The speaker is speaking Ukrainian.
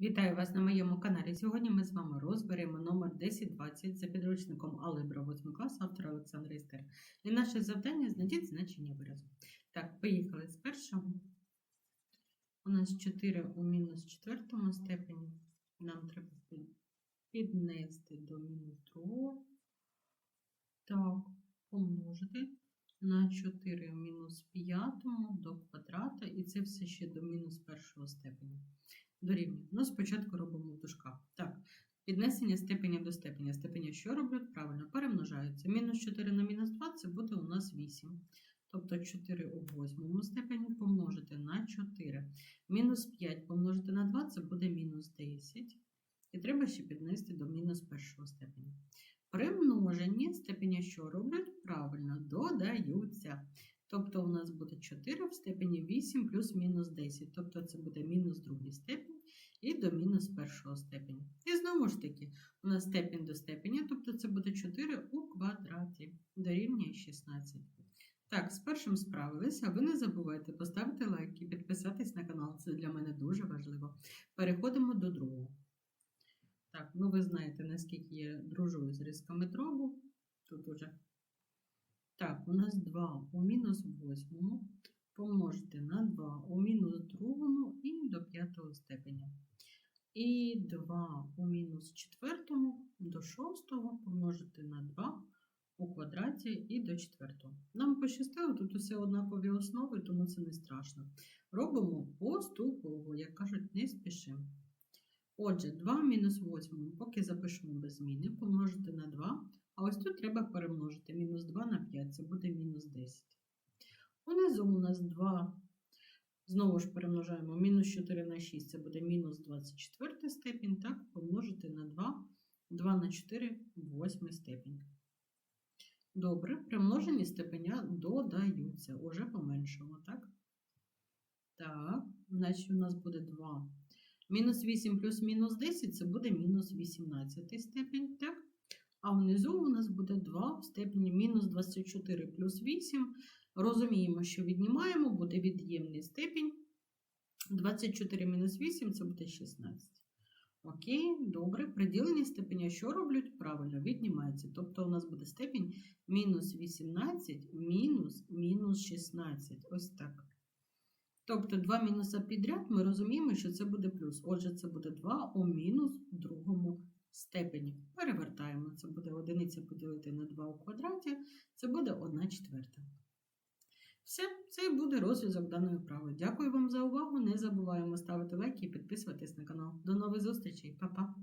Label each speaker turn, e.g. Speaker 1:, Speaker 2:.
Speaker 1: Вітаю вас на моєму каналі. Сьогодні ми з вами розберемо номер 1020 за підручником Алgebra 8 класу автора Олександра Істер. І наше завдання знайдіть значення виразу. Так, поїхали з першого. У нас 4 у мінус четвертому степені. Нам треба піднести до мінус другого. Так, помножити на 4 у мінус п'ятому до квадрата. І це все ще до мінус першого степені дорівнює. Ну, спочатку робимо в дужках. Так, піднесення степеня до степеня. Степеня що роблять? Правильно, перемножаються. Мінус 4 на мінус 2 це буде у нас 8. Тобто 4 у восьмому степені помножити на 4. Мінус 5 помножити на 2 це буде мінус 10. І треба ще піднести до мінус першого степеня. При множенні степеня що роблять? Додаються. Тобто у нас буде 4 в степені 8 плюс мінус 10. Тобто це буде мінус другий степень і до мінус першого степені. І знову ж таки, у нас степінь до степеня, тобто це буде 4 у квадраті, дорівнює 16. Так, з першим справилися. Ви не забувайте поставити лайк і підписатись на канал. Це для мене дуже важливо. Переходимо до другого. Так, ну ви знаєте, наскільки я дружую з різками дробу. Тут уже. Так, у нас 2 у мінус 8 помножити на 2 у мінус другому і до п'ятого степеня. І 2 у мінус четвертому до шостого помножити на 2 у квадраті і до четвертого. Нам пощастило, тут усе однакові основи, тому це не страшно. Робимо поступово, як кажуть, не спішимо. Отже, 2 мінус 8, поки запишемо без зміни, помножити на 2. Ось тут треба перемножити мінус 2 на 5, це буде мінус 10. Унизу у нас 2. Знову ж перемножаємо мінус 4 на 6, це буде мінус 24 степінь, так, помножити на 2, 2 на 4 8 степінь. Добре, при множенні степеня додаються, уже поменшимо, так? Так, значить у нас буде 2. Мінус 8 плюс мінус 10 це буде мінус 18 степінь, так? А внизу у нас буде 2 в степені мінус 24 плюс 8. Розуміємо, що віднімаємо, буде від'ємний степінь. 24 мінус 8 це буде 16. Окей, добре. Приділення степеня що роблять? Правильно, віднімається. Тобто у нас буде степінь мінус 18 мінус мінус 16. Ось так. Тобто два мінуса підряд ми розуміємо, що це буде плюс. Отже, це буде 2 у мінус другому степені. Перевертаємо. Це буде одиниця поділити на 2 у квадраті, це буде 1 четверта. Все, це і буде розв'язок даної вправи. Дякую вам за увагу. Не забуваємо ставити лайки і підписуватись на канал. До нових зустрічей, Па-па!